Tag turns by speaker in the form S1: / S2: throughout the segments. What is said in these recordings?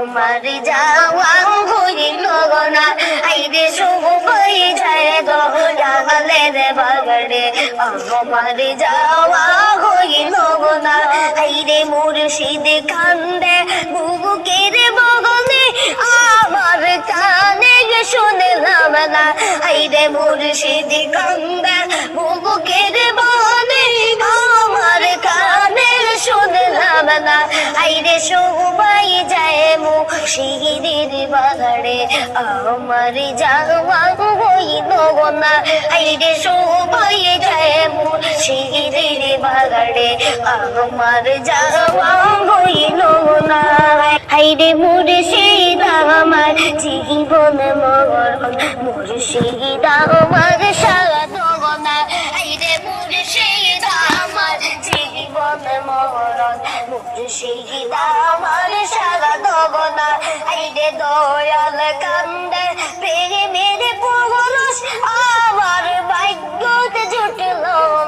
S1: আমার যাওয়া হইল না আইরে সবাই যায় গো জাগালে রে বাগড়ে আমার যাওয়া হইল না আইরে মুর্শিদ কান্দে বুকের বগলে আমার কানে শুনলাম না। আইরে মুর্শিদ কান্দে বুকের বগলে আমার কানে শুনলাম না। আইরে যায় শিগিরির বাগাড়ে আমার যাওয়া হইল না আইরে সবাই যায় মু শিগিরির বাগাড়ে আমার যাওয়া হইল না আইরে মুর্শিদ আমার জীবন মরণ, মুর্শিদ আমার সাধন না আইরে মুর্শিদ আমার জীবন মরণ আমার সাধন না আইরে দয়াল কান্দে পেরে মেরে পুরুষ, আমার ভাগ্যতে জুটল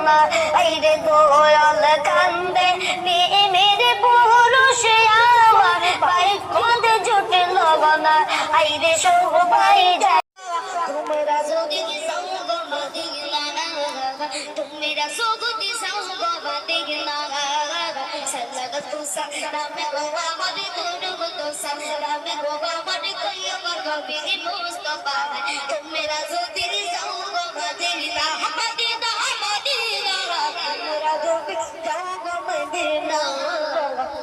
S1: না। আইরে দয়াল কান্দে মেয়ে মেরে পুরুষ, আমার ভাগ্যতে জুটল না। আইরে সবাই যায়। তোমরা যদি সঙ্গ মদিনা তোমরা সগতি সঙ্গ মদিনা সল্লাত সালামে গোয়া মদি তোর তো সালামে গোয়া মদি কইয়া মরবি মুস্তাফা তোমরা যদি সঙ্গ মদিনা মদিনা মদিনা তোমরা যদি সঙ্গ মদিনা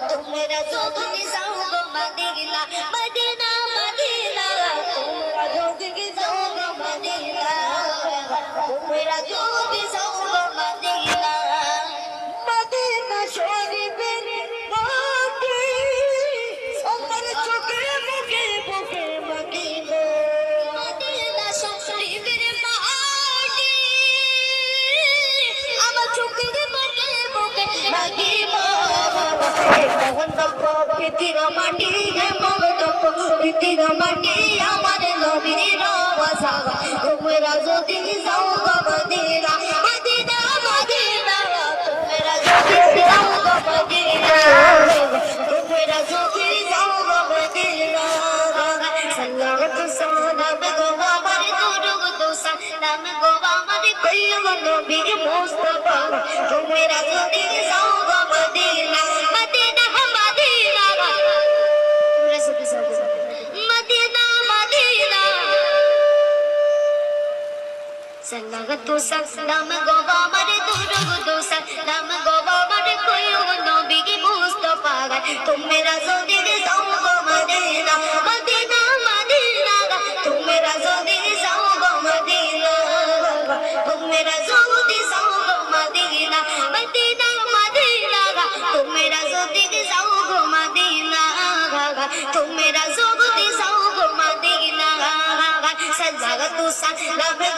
S1: তোমরা যদি সঙ্গ মদিনা মদিনা মদিনা তোমরা যদি যাও মদিনা মদিনা মদিনা তোমরা যদি যাও মদিনা তোমরা যদি যাও মদিনা সাল্লাল্লাহু সাল্লাম গো আমার দুরুদ সালাম গো আমার কইব নবীর মুস্তাফা তোমরা যদি যাও মদিনা সাল্লাল্লাহু সাল্লাম গো আমার দুরুদ সালাম গো আমার কইব নবীর মুস্তাফা তোমরা যদি যাও গো মদিনা মদিনা মদিনা তোমরা যদি যাও গো মদিনা তোমরা যদি যাও গো মদিনা মদিনা মদিনা তোমরা যদি যাও গো মদিনা তোমরা যদি যাও গো মদিনা সাজাগতু সালামে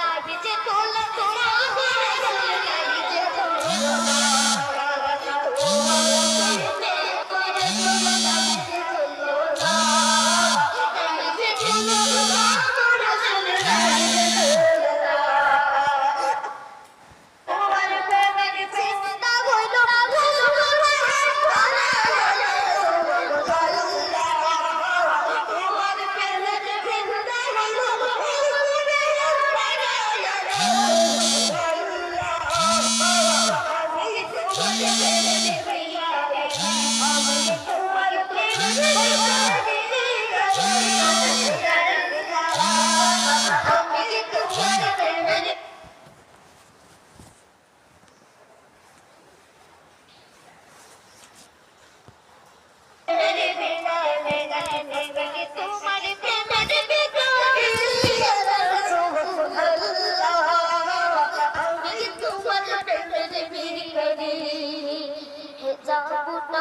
S1: লাভ যে তোলা তোলা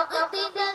S1: Não tem